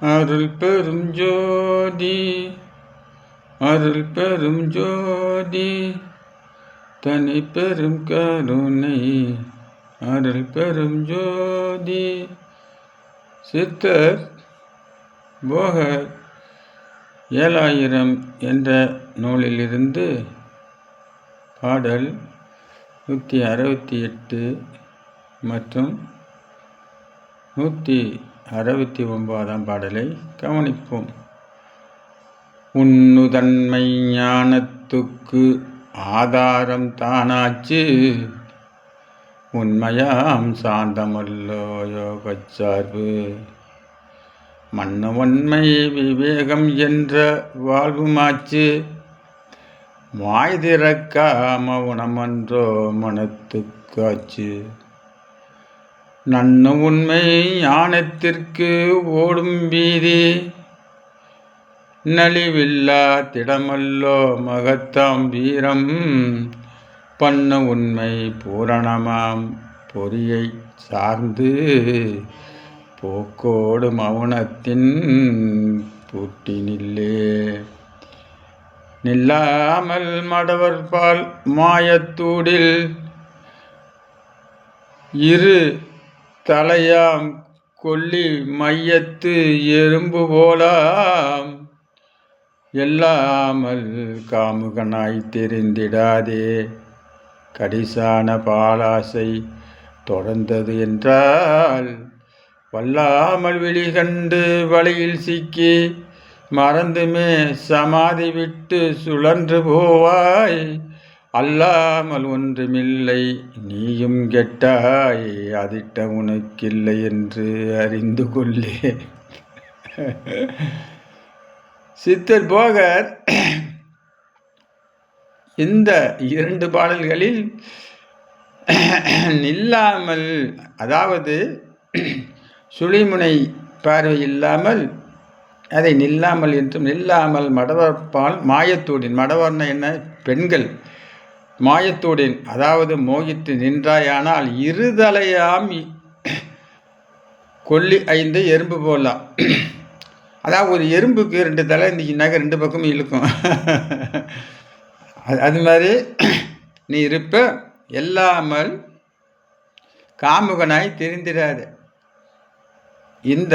அருள் பெரும் ஜோதி அருள் பெரும் ஜோதி தனி பெரும் கருணை அருள் பெரும் ஜோதி. சித்தர் போகர் ஏழாயிரம் என்ற நூலிலிருந்து பாடல் நூற்றி அறுபத்தி எட்டு மற்றும் நூற்றி அறுபத்தி ஒன்பதாம் பாடலை கவனிப்போம். உன்னுதன்மை ஞானத்துக்கு ஆதாரம் தானாச்சு. உண்மையாம் சாந்தமல்லோ யோகச்சார்பு மன்னவன்மை விவேகம் என்ற வாழ்வுமாச்சு. வாய் திறக்காம உணமன்றோ மனத்துக்காச்சு. நன்ன உண்மை ஞானத்திற்கு ஓடும் வீதி. நலிவில்லா திடமல்லோ மகத்தாம் வீரம். பண்ண உண்மை பூரணமாம் பொறியை சார்ந்து. போக்கோடு மௌனத்தின் பூட்டினில்லே. நில்லாமல் மடவர்பால் மாயத்தூடில். இரு தலையாம் கொல்லி மையத்து எறும்பு போலாம். எல்லாமல் காமுகனாய் தெரிந்திடாதே. கடிசான பாலாசை தொடர்ந்தது என்றால் வல்லாமல் வெளிகண்டு வழியில் சிக்கி மறந்துமே சமாதி விட்டு சுழன்று போவாய். அல்லாமல் ஒன்றுமில்லை நீயும் கெட்டாய் அதிட்ட உனக்கில்லை என்று அறிந்து கொள்ளே சித்தர் போகர் இந்த இரண்டு பாடல்களில் நில்லாமல் அதாவது சுழிமுனை பார்வை இல்லாமல் அதை நில்லாமல் என்றும் நில்லாமல் மடவர்பால் மாயத்தோடின் மடவர்னா என்ன? பெண்கள். மாயத்தோடின் அதாவது மோகித்து நின்றாயானால் இருதலையாம் கொல்லி ஐந்து எறும்பு போடலாம். அதாவது ஒரு எறும்புக்கு ரெண்டு தலை இருந்துச்சுனாக்க ரெண்டு பக்கமும் இழுக்கும். அது மாதிரி நீ இருப்ப எல்லாமல் காமுகனாய் தெரிந்திடாது இந்த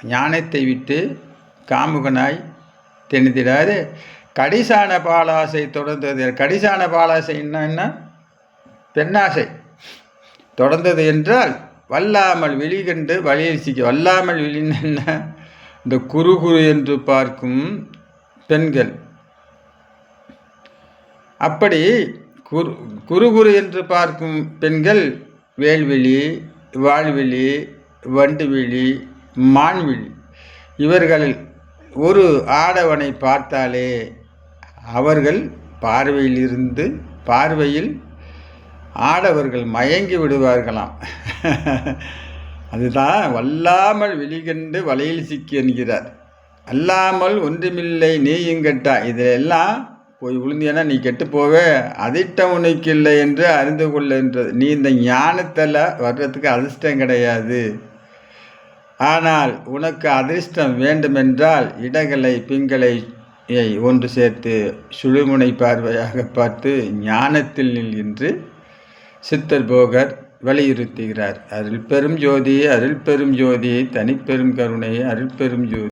ஞானத்தை விட்டு காமுகனாய் தெரிந்திடாது கடிசான பாலாசை தொடர்ந்தது. கடிசான பாலாசை என்ன பெண்ணாசை தொடர்ந்தது என்றால் வல்லாமல் விழிகண்டு வழியில் சிக்க வல்லாமல் விழின்னு என்ன? இந்த குறு குரு என்று பார்க்கும் பெண்கள். அப்படி குரு குறு குரு என்று பார்க்கும் பெண்கள் வேல்வெளி வாழ்விழி வண்டுவிழி மான்விழி இவர்களில் ஒரு ஆடவனை பார்த்தாலே அவர்கள் பார்வையிலிருந்து பார்வையில் ஆடவர்கள் மயங்கி விடுவார்களாம். அதுதான் வல்லாமல் வெளிகண்டு வலையில் சிக்கி என்கிறார். அல்லாமல் ஒன்றுமில்லை நீயும் கெட்டா. இதிலெல்லாம் போய் விழுந்தியனா நீ கெட்டு போவே. அதிர்ஷ்டம் உனக்கு இல்லை என்று அறிந்து கொள்ளுன்றது நீ இந்த ஞானத்தில் வர்றதுக்கு அதிர்ஷ்டம் கிடையாது. ஆனால் உனக்கு அதிர்ஷ்டம் வேண்டுமென்றால் இடகளை பிங்களை ஒன்று சேர்த்து சுழுமுனை பார்வையாக பார்த்து ஞானத்தில் என்று சித்தர் போகர் வலியுறுத்துகிறார். அருள் பெரும் ஜோதி அருள் பெரும் ஜோதி தனிப்பெரும் கருணை அருள் பெரும் ஜோதி.